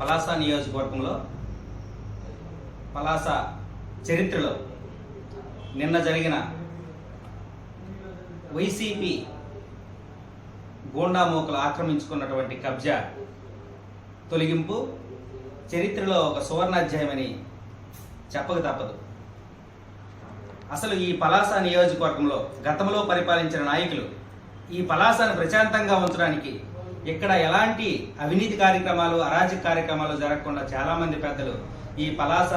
పలాస నియోజకవర్గంలో పలాస చరిత్రలో నిన్న జరిగిన వైసీపీ గోండామోకలు ఆక్రమించుకున్నటువంటి కబ్జా తొలగింపు చరిత్రలో ఒక సువర్ణాధ్యాయమని చెప్పక తప్పదు. అసలు ఈ పలాస నియోజకవర్గంలో గతంలో పరిపాలించిన నాయకులు ఈ పలాసను ప్రశాంతంగా ఉంచడానికి ఇక్కడ ఎలాంటి అవినీతి కార్యక్రమాలు అరాజక కార్యక్రమాలు జరగకుండా చాలామంది పెద్దలు ఈ పలాస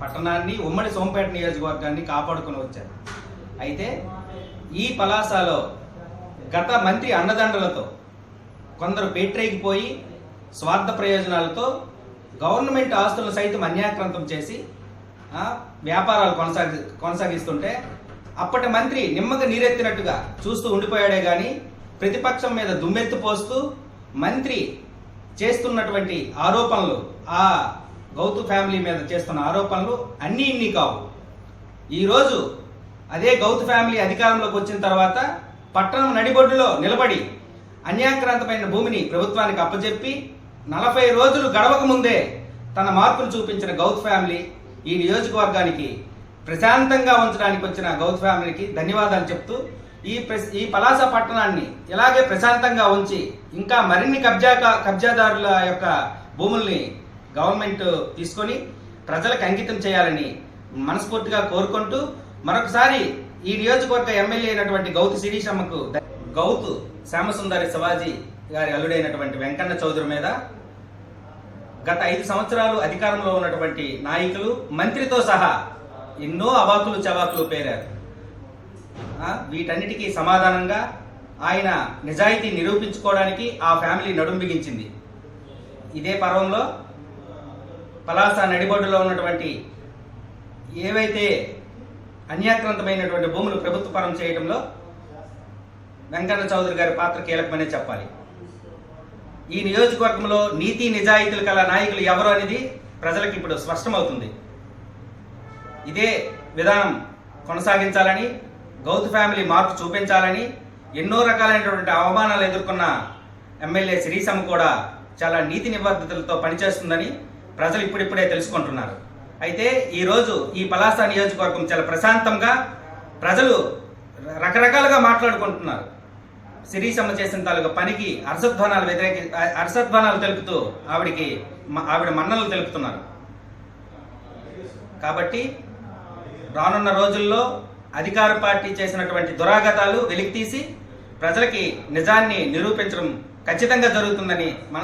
పట్టణాన్ని ఉమ్మడి సోంపేట నియోజకవర్గాన్ని కాపాడుకుని వచ్చారు. అయితే ఈ పలాసలో గత మంత్రి అన్నదండలతో కొందరు పేట్రేగిపోయి స్వార్థ ప్రయోజనాలతో గవర్నమెంట్ ఆస్తులను సైతం అన్యాక్రాంతం చేసి వ్యాపారాలు కొనసాగి కొనసాగిస్తుంటే అప్పటి మంత్రి నిమ్మక నీరెత్తినట్టుగా చూస్తూ ఉండిపోయాడే కానీ ప్రతిపక్షం మీద దుమ్మెత్తు పోస్తూ మంత్రి చేస్తున్నటువంటి ఆరోపణలు ఆ గౌతు ఫ్యామిలీ మీద చేస్తున్న ఆరోపణలు అన్నీ ఇన్ని కావు. ఈరోజు అదే గౌతు ఫ్యామిలీ అధికారంలోకి వచ్చిన తర్వాత పట్టణం నడిబొడ్డులో నిలబడి అన్యాక్రాంతమైన భూమిని ప్రభుత్వానికి అప్పచెప్పి నలభై రోజులు గడవక ముందే తన మార్పును చూపించిన గౌత్ ఫ్యామిలీ ఈ నియోజకవర్గానికి ప్రశాంతంగా ఉంచడానికి వచ్చిన గౌత్ ఫ్యామిలీకి ధన్యవాదాలు చెప్తూ ఈ ఈ పలాస పట్టణాన్ని ఇలాగే ప్రశాంతంగా ఉంచి ఇంకా మరిన్ని కబ్జా కబ్జాదారుల యొక్క భూముల్ని గవర్నమెంట్ తీసుకొని ప్రజలకు అంకితం చేయాలని మనస్ఫూర్తిగా కోరుకుంటూ మరొకసారి ఈ నియోజకవర్గ ఎమ్మెల్యే అయినటువంటి గౌతు శిరీషమ్మకు గౌతు శ్యామసుందరి శివాజీ గారి అల్లుడైనటువంటి వెంకన్న చౌదరి మీద గత ఐదు సంవత్సరాలు అధికారంలో ఉన్నటువంటి నాయకులు మంత్రితో సహా ఎన్నో అవాకులు చవాకులు పేరారు. వీటన్నిటికీ సమాధానంగా ఆయన నిజాయితీ నిరూపించుకోవడానికి ఆ ఫ్యామిలీ నడుం బిగించింది. ఇదే పర్వంలో పలాస నడిబొడ్డులో ఉన్నటువంటి ఏవైతే అన్యాక్రాంతమైనటువంటి భూములు ప్రభుత్వ పరం చేయడంలో వెంకన్న చౌదరి గారి పాత్ర కీలకమనే చెప్పాలి. ఈ నియోజకవర్గంలో నీతి నిజాయితీలు కల నాయకులు ఎవరు అనేది ప్రజలకు ఇప్పుడు స్పష్టమవుతుంది. ఇదే విధానం కొనసాగించాలని గౌత్ ఫ్యామిలీ మార్పు చూపించాలని ఎన్నో రకాలైనటువంటి అవమానాలు ఎదుర్కొన్న ఎమ్మెల్యే శ్రీశమ్మ కూడా చాలా నీతి నిబద్ధతలతో పనిచేస్తుందని ప్రజలు ఇప్పుడిప్పుడే తెలుసుకుంటున్నారు. అయితే ఈరోజు ఈ పలాస నియోజకవర్గం చాలా ప్రశాంతంగా ప్రజలు రకరకాలుగా మాట్లాడుకుంటున్నారు. శిరీషమ్మ చేసిన తాలూకా పనికి హర్షధ్వానాలు వ్యతిరేకి హర్షధ్వానాలు తెలుపుతూ ఆవిడికి ఆవిడ మన్నలు తెలుపుతున్నారు. కాబట్టి రానున్న రోజుల్లో అధికార పార్టీ చేసినటువంటి దురాగతాలు వెలికితీసి ప్రజలకి నిజాన్ని నిరూపించడం ఖచ్చితంగా జరుగుతుందని మన